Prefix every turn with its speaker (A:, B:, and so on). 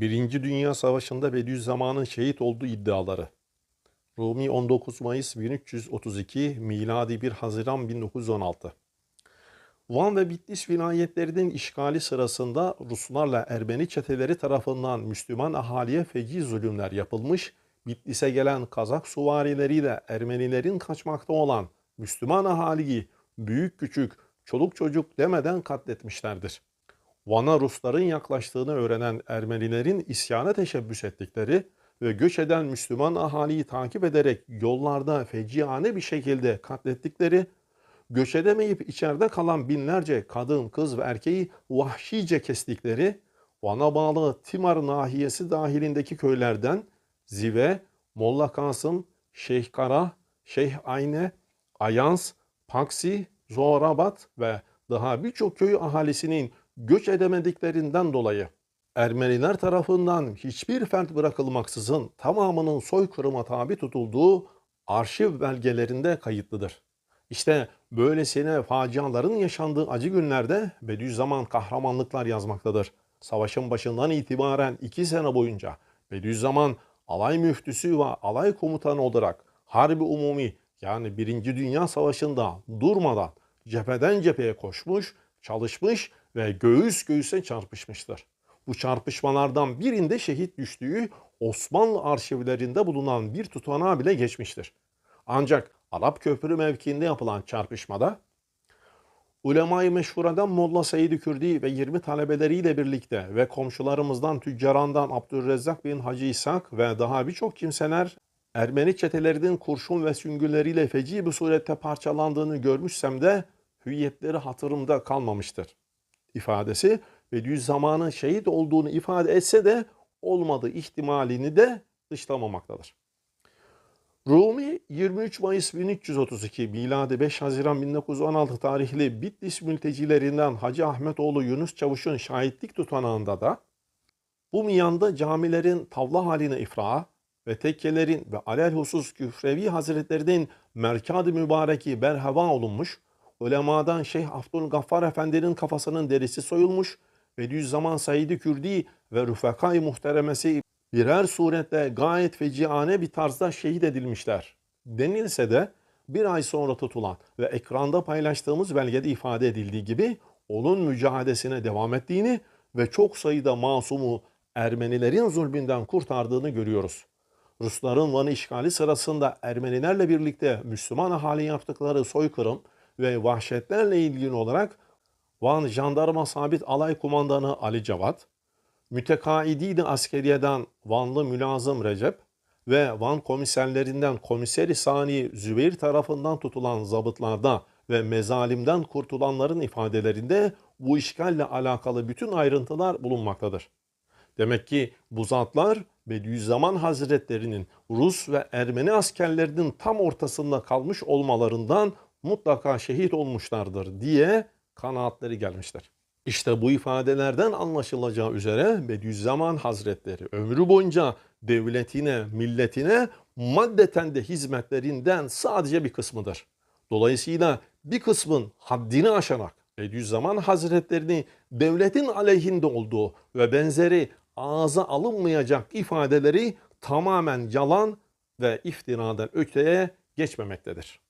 A: Birinci Dünya Savaşı'nda Bediüzzaman'ın şehit olduğu iddiaları. Rumi 19 Mayıs 1332, miladi 1 Haziran 1916. Van ve Bitlis vilayetlerinin işgali sırasında Ruslarla Ermeni çeteleri tarafından Müslüman ahaliye feci zulümler yapılmış, Bitlis'e gelen Kazak suvarileriyle Ermenilerin kaçmakta olan Müslüman ahaliyi büyük küçük, çoluk çocuk demeden katletmişlerdir. Van'a Rusların yaklaştığını öğrenen Ermenilerin isyana teşebbüs ettikleri ve göç eden Müslüman ahaliyi takip ederek yollarda feciane bir şekilde katlettikleri, göç edemeyip içeride kalan binlerce kadın, kız ve erkeği vahşice kestikleri, Van'a bağlı Timar nahiyesi dahilindeki köylerden Zive, Molla Kasım, Şeyh Kara, Şeyh Ayne, Ayans, Paksi, Zorabat ve daha birçok köy ahalisinin göç edemediklerinden dolayı Ermeniler tarafından hiçbir fert bırakılmaksızın tamamının soykırıma tabi tutulduğu arşiv belgelerinde kayıtlıdır. İşte böylesine faciaların yaşandığı acı günlerde Bediüzzaman kahramanlıklar yazmaktadır. Savaşın başından itibaren iki sene boyunca Bediüzzaman alay müftüsü ve alay komutanı olarak Harbi Umumi yani Birinci Dünya Savaşı'nda durmadan cepheden cepheye koşmuş, çalışmış ve göğüs göğüse çarpışmıştır. Bu çarpışmalardan birinde şehit düştüğü Osmanlı arşivlerinde bulunan bir tutanağı bile geçmiştir. Ancak Arap Köprü mevkiinde yapılan çarpışmada Ulema-i Meşhura'dan Molla Seyyid-i Kürdi ve 20 talebeleriyle birlikte ve komşularımızdan Tüccaran'dan Abdülrezzak bin Hacı İshak ve daha birçok kimseler Ermeni çetelerinin kurşun ve süngüleriyle feci bir surette parçalandığını görmüşsem de hüviyetleri hatırımda kalmamıştır. İfadesi Bediüzzaman'ın şehit olduğunu ifade etse de olmadığı ihtimalini de dışlamamaktadır. Rumi 23 Mayıs 1332 miladi 5 Haziran 1916 tarihli Bitlis mültecilerinden Hacı Ahmetoğlu Yunus Çavuş'un şahitlik tutanağında da bu miyanda camilerin tavla haline ifra ve tekkelerin ve alelhusus Küfrevi Hazretlerinin merkad-ı mübareki berhava olunmuş, ulemadan Şeyh Abdülgaffar Efendi'nin kafasının derisi soyulmuş, Bediüzzaman Said-i Kürdi ve Rüfekai Muhteremesi birer surette gayet feciane bir tarzda şehit edilmişler. Denilse de bir ay sonra tutulan ve ekranda paylaştığımız belgede ifade edildiği gibi onun mücadelesine devam ettiğini ve çok sayıda masumu Ermenilerin zulmünden kurtardığını görüyoruz. Rusların Van'ı işgali sırasında Ermenilerle birlikte Müslüman ahali yaptıkları soykırım ve vahşetlerle ilgili olarak Van Jandarma Sabit Alay Kumandanı Ali Cevat, mütekaidiydi askeriyeden Vanlı Mülazım Recep ve Van komiserlerinden Komiseri Sani Zübeyir tarafından tutulan zabıtlarda ve mezalimden kurtulanların ifadelerinde bu işgalle alakalı bütün ayrıntılar bulunmaktadır. Demek ki bu zatlar Bediüzzaman Hazretlerinin Rus ve Ermeni askerlerinin tam ortasında kalmış olmalarından mutlaka şehit olmuşlardır diye kanaatleri gelmiştir. İşte bu ifadelerden anlaşılacağı üzere Bediüzzaman Hazretleri ömrü boyunca devletine, milletine maddeten de hizmetlerinden sadece bir kısmıdır. Dolayısıyla bir kısmın haddini aşarak Bediüzzaman Hazretlerini devletin aleyhinde olduğu ve benzeri ağza alınmayacak ifadeleri tamamen yalan ve iftiradan öteye geçmemektedir.